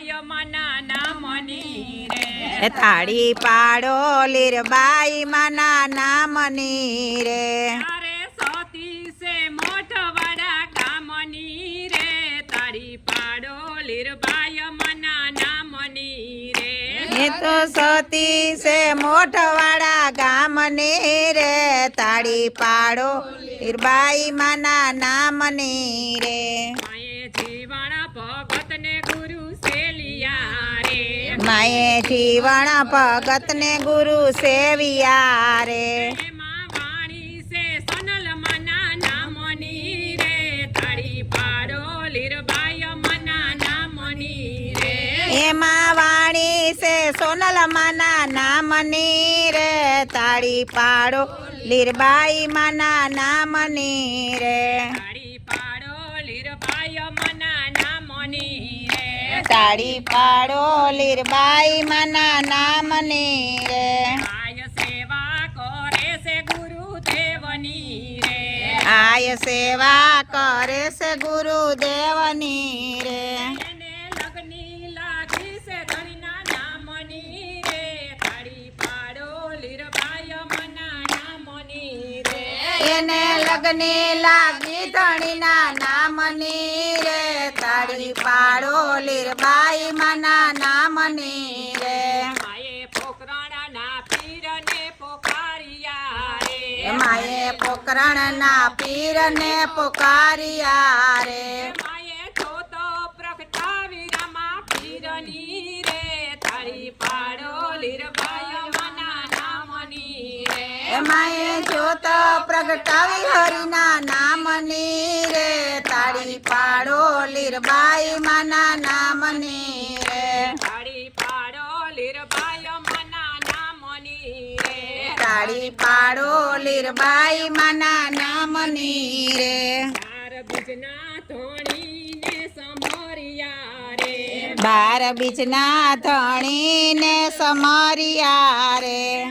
લીરબાઈ મના નામની રે તાળી પાડો લીરબાઈ માના નામની રે. તારે સતી સે મોઠવાડા ગામની રે. તારી પાડો લીરબાઈ મના નામની રે. એ તો સતી છે મોઢવાડા ગામની રે. તાળી પાડો લીરબાઈ માના નામની રે. સેલિયા વણ ભગતને ગુરુ સેવિયા રે. એમાં વાણી સે સોનલ મના નામની રે. તારી પાડો લીરબાઈ મના નામની રે. એમાં વાણી છે સોનલ માના નામની રે. તાળી પાડો લીરબાઈ માના નામની રે. તાળી પાડો લીરબાઈ માના નામની રે આય સેવા કરે છે ગુરુદેવની રે. આય સેવા કરે છે ગુરુદેવની રે. એને લગની લાગી ધણીના પાડો મના માના નામની રે. માએ પોકરાણાના પીરને પોકારિયા રે. માએ પોકરણના પીરને પોકારિયા રે. માએ જોતો પ્રગટાવી રમા પીરની રે. તારી પાડો લીરબાઈ મના નામની રે. એમાંએ જોત પ્રગટાવી હરિના નામની રે. તાળી પાડો લીરબાઈ માના નામની રે. તારી પાડો લીરબાઈ મના નામની રે. તાળી પાડો લીરબાઈ માના નામની રે. ચાર બીજના ધોણીને સમોરિયા રે. બાર બીજના ધણીને સમરિયા રે.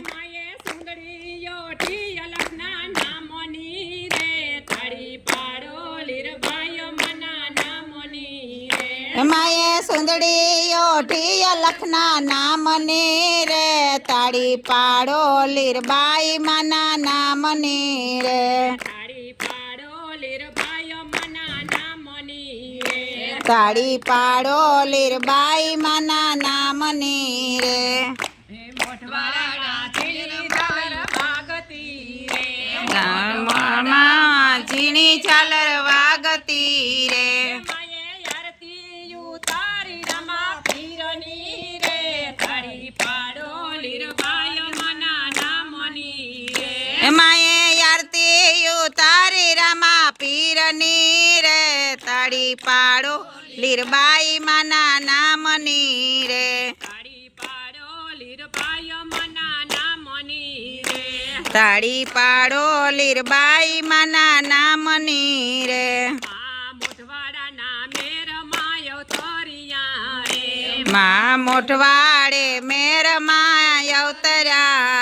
એમાંએ સુંદડીઓ ઢીય લખના નામની રે તાળી પાડો લીરબાઈ માના નામની રે. તાળી પાડો લીરબાઈ માના નામની રે. હે પીરની રે તાળી પાડો લીરબાઈ માના નામની રે તારી પાડો લીરબાઈ મના નામની રે તાળી પાડો લીરબાઈ માના નામની રે મા મોઠવાડે મેર માયો અવતર્યા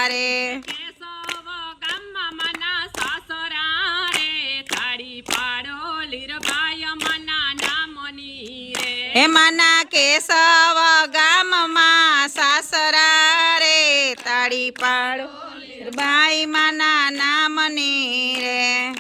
નામની રે હે માના કેશવ ગામમાં સાસરા રે તાળી પાડો બાઈ માના નામની રે.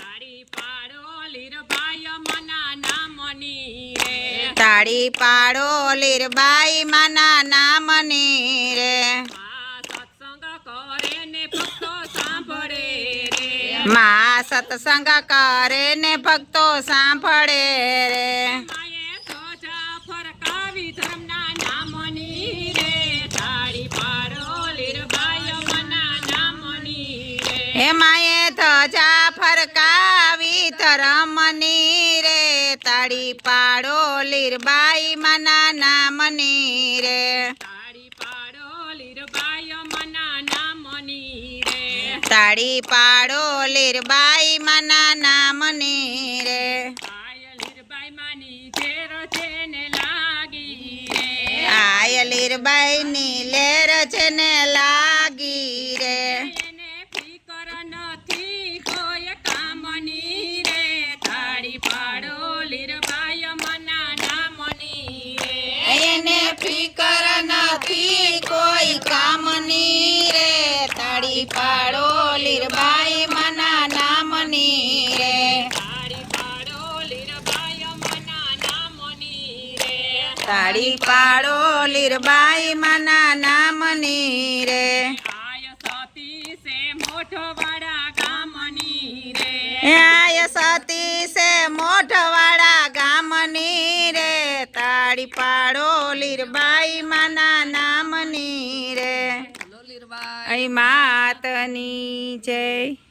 તાળી પાડો લીરબાઈ માના નામની રે. મા સત્સંગ કરે ને ભક્તો સાંભળે રે. મા સત્સંગ કરે ને ભક્તો સાંભળે રે. માએ ધ્વજા ફરકાવી ધર્મના નામની રે તારી પાડો લીરબાઈ મના નામની રે. હે માએ ધજા ફરકાવી ધરમની રે તાળી પાડો લીરબાઈ મના નામની રે. તારી પાડો લીરબાઈ મના નામની રે. તાળી પાડો લીરબાઈ મના નામની બાઈની લેર છે ને લાગી રે. ફિકર નથી કોઈ કામની રે. તાળી પાડો લીરબાય મના નામની રે. એને ફિકર નથી કોઈ કામની રે. તાળી પાડો લીરબાઈ મના નામની રે. તાળી પાડો આય સતી સે મોઠવાડા ગામની રે. આય સતી સે મોઢવાડા ગામની રે. તાળી પાડો લીરબાઈ માના નામની રે. અહીં માતની જય.